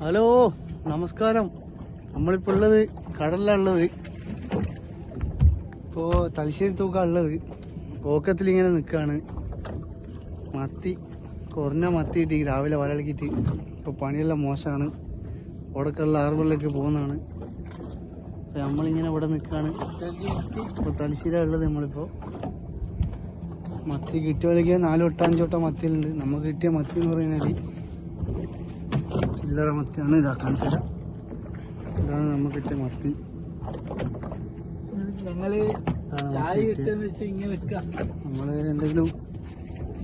Hello നമസ്കാരം. നമ്മളിപ്പോൾ ഉള്ളത് കടലിലുള്ളത് ഇപ്പോ തലശ്ശേരി തൂക്ക ഉള്ളത് പോക്കത്തിൽ ഇങ്ങനെ നിൽക്കാണ് മത്തി കുറഞ്ഞ മത്തി കിട്ടി രാവിലെ വലക്കിട്ട് ഇപ്പൊ പണിയെല്ലാം മോശമാണ്. ഉടക്കുള്ള ആറുകളിലേക്ക് പോകുന്നതാണ്. അപ്പൊ നമ്മളിങ്ങനെ ഇവിടെ നിൽക്കാണ് ഇപ്പൊ തലശ്ശേരി ഉള്ളത് നമ്മളിപ്പോ. മത്തി കിട്ടിയ നാല് തൊട്ട് അഞ്ച് തൊട്ട മത്തിയിലുണ്ട്. നമുക്ക് കിട്ടിയ മത്തി എന്ന് പറയുന്നത് ചില്ലറ മത്തിയാണ് ഇതാക്കാൻ ചില ഇതാണ് നമുക്ക് കിട്ടിയ മത്തി. ഞങ്ങൾ നമ്മൾ എന്തെങ്കിലും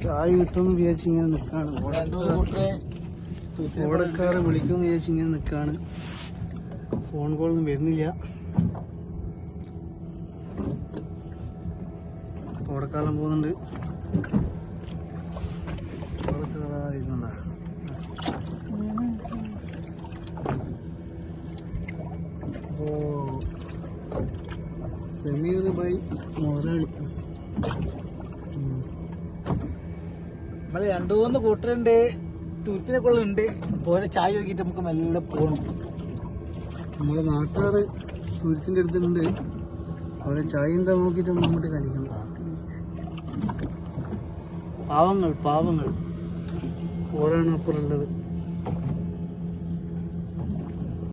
ചായ കിട്ടുമെന്ന് വിചാരിച്ച് ഇങ്ങനെ നിൽക്കാണ്. ഓടക്കാരെ വിളിക്കും ഓടക്കാറ് വിളിക്കുമെന്ന് വിചാരിച്ച് ഇങ്ങനെ നിൽക്കാണ്. ഫോൺ കോളൊന്നും വരുന്നില്ല. ഓടക്കാലം പോകുന്നുണ്ട് ഓടക്കാറ് ഇരുന്നുണ്ടാ അപ്പോ സെമീർ ബൈ മുതലാളി നമ്മൾ രണ്ടു മൂന്ന് കൂട്ടരുണ്ട്. തൂറ്റിനെ കൊള്ളുണ്ട് പോലെ ചായ നോക്കിയിട്ട് നമുക്ക് മെല്ലെ പോകണം നമ്മളെ നാട്ടുകാർ തുരുത്തിന്റെ അടുത്തുണ്ട്. അവിടെ ചായ എന്താ നോക്കിയിട്ട് നമ്മുടെ കഴിക്കണം പാവങ്ങൾ പാവങ്ങൾ. ഓരാണ് അപ്പുറമുള്ളത്